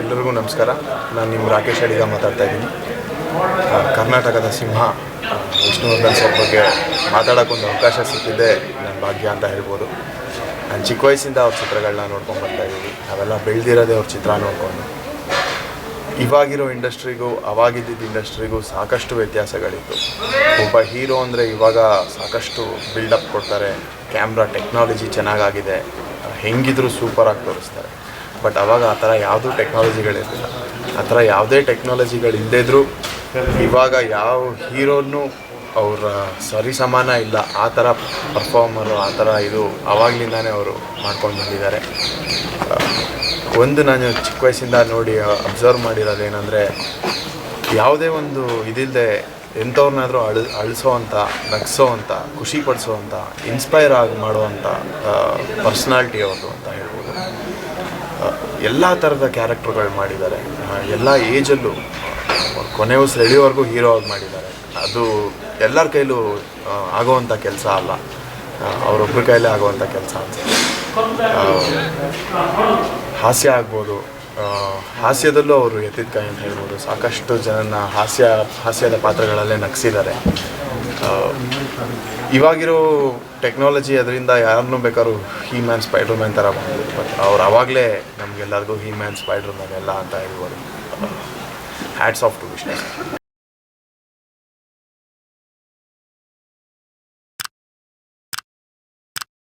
ಎಲ್ಲರಿಗೂ ನಮಸ್ಕಾರ. ನಾನು ನಿಮ್ಮ ರಾಕೇಶ್ ಅಡಿಗ ಮಾತಾಡ್ತಾ ಇದ್ದೀನಿ. ಕರ್ನಾಟಕದ ಸಿಂಹ ವಿಷ್ಣುವರ್ಧನ್ ಸರ್ ಬಗ್ಗೆ ಮಾತಾಡೋಕ್ಕೊಂದು ಅವಕಾಶ ಸಿಕ್ಕಿದ್ದೆ ನನ್ನ ಭಾಗ್ಯ ಅಂತ ಹೇಳ್ಬೋದು. ನಾನು ಚಿಕ್ಕ ವಯಸ್ಸಿಂದ ಅವ್ರ ಚಿತ್ರಗಳನ್ನ ನೋಡ್ಕೊಂಡು ಬರ್ತಾ ಇದ್ದೀವಿ ನಾವೆಲ್ಲ ಬೆಳೆದಿರೋದೇ ಅವ್ರ ಚಿತ್ರ ನೋಡ್ಕೊಂಡು. ಇವಾಗಿರೋ ಇಂಡಸ್ಟ್ರಿಗೂ, ಅವಾಗಿದ್ದಿದ್ದ ಇಂಡಸ್ಟ್ರಿಗೂ ಸಾಕಷ್ಟು ವ್ಯತ್ಯಾಸಗಳಿತ್ತು. ಒಬ್ಬ ಹೀರೋ ಅಂದರೆ ಇವಾಗ ಸಾಕಷ್ಟು ಬಿಲ್ಡಪ್ ಕೊಡ್ತಾರೆ. ಕ್ಯಾಮ್ರಾ ಟೆಕ್ನಾಲಜಿ ಚೆನ್ನಾಗಾಗಿದೆ. ಹೆಂಗಿದ್ರು ಸೂಪರಾಗಿ ತೋರಿಸ್ತಾರೆ. ಬಟ್ ಅವಾಗ ಆ ಥರ ಯಾವುದೂ ಟೆಕ್ನಾಲಜಿಗಳಿರಲಿಲ್ಲ ಆ ಥರ ಯಾವುದೇ ಟೆಕ್ನಾಲಜಿಗಳು ಇಲ್ಲದಿದ್ರೂ ಇವಾಗ ಯಾವ ಹೀರೋನು ಅವರ ಸರಿ ಸಮಾನ ಇಲ್ಲ. ಆ ಥರ ಪರ್ಫಾರ್ಮರು ಆ ಥರ ಇದು ಆವಾಗಲಿಂದಾನೇ ಅವರು ಮಾಡ್ಕೊಂಡು ಬಂದಿದ್ದಾರೆ. ಒಂದು ನಾನು ಚಿಕ್ಕ ವಯಸ್ಸಿಂದ ನೋಡಿ ಅಬ್ಸರ್ವ್ ಮಾಡಿರೋದು ಏನಂದರೆ, ಯಾವುದೇ ಒಂದು ಇದಿಲ್ಲದೆ ಎಂಥವ್ರನ್ನಾದರೂ ಅಳ್ ಅಳಿಸೋ ಅಂತ ನಗ್ಸೋ ಅಂತ ಖುಷಿ ಪಡಿಸೋ ಅಂತ ಇನ್ಸ್ಪೈರ್ ಆಗಿ ಮಾಡುವಂಥ ಪರ್ಸ್ನಾಲ್ಟಿ ಅವ್ರದ್ದು ಅಂತ ಹೇಳ್ಬೋದು. ಎಲ್ಲ ಥರದ ಕ್ಯಾರೆಕ್ಟರ್ಗಳು ಮಾಡಿದ್ದಾರೆ. ಎಲ್ಲ ಏಜಲ್ಲೂ ಕೊನೆ ಸೆಳೆಯೋವರೆಗೂ ಹೀರೋ ಆಗಿ ಮಾಡಿದ್ದಾರೆ. ಅದು ಎಲ್ಲರ ಕೈಲೂ ಆಗೋವಂಥ ಕೆಲಸ ಅಲ್ಲ. ಅವರೊಬ್ಬರ ಕೈಲೇ ಆಗೋವಂಥ ಕೆಲಸ ಹಾಸ್ಯ ಆಗ್ಬೋದು. ಹಾಸ್ಯದಲ್ಲೂ ಅವರು ಎತ್ತಿದ ಕೈ ಅಂತ ಹೇಳ್ಬೋದು. ಸಾಕಷ್ಟು ಜನನ ಹಾಸ್ಯ, ಹಾಸ್ಯದ ಪಾತ್ರಗಳಲ್ಲೇ ನಗಿಸಿದ್ದಾರೆ. ಇವಾಗಿರೋ ಟೆಕ್ನಾಲಜಿ ಅದರಿಂದ ಯಾರನ್ನು ಬೇಕಾದ್ರೂ ಹೀ ಮ್ಯಾನ್ ಸ್ಪೈಡರ್ ಮ್ಯಾನ್ ಥರ ಬಂದರು ಬಟ್ ಅವ್ರು ಅವಾಗಲೇ ನಮಗೆಲ್ಲರಿಗೂ ಹೀ ಮ್ಯಾನ್ ಸ್ಪೈಡರ್ ಮ್ಯಾನ್ ಎಲ್ಲ ಅಂತ ಹೇಳ್ಬೋದು. Hats off to Vishnu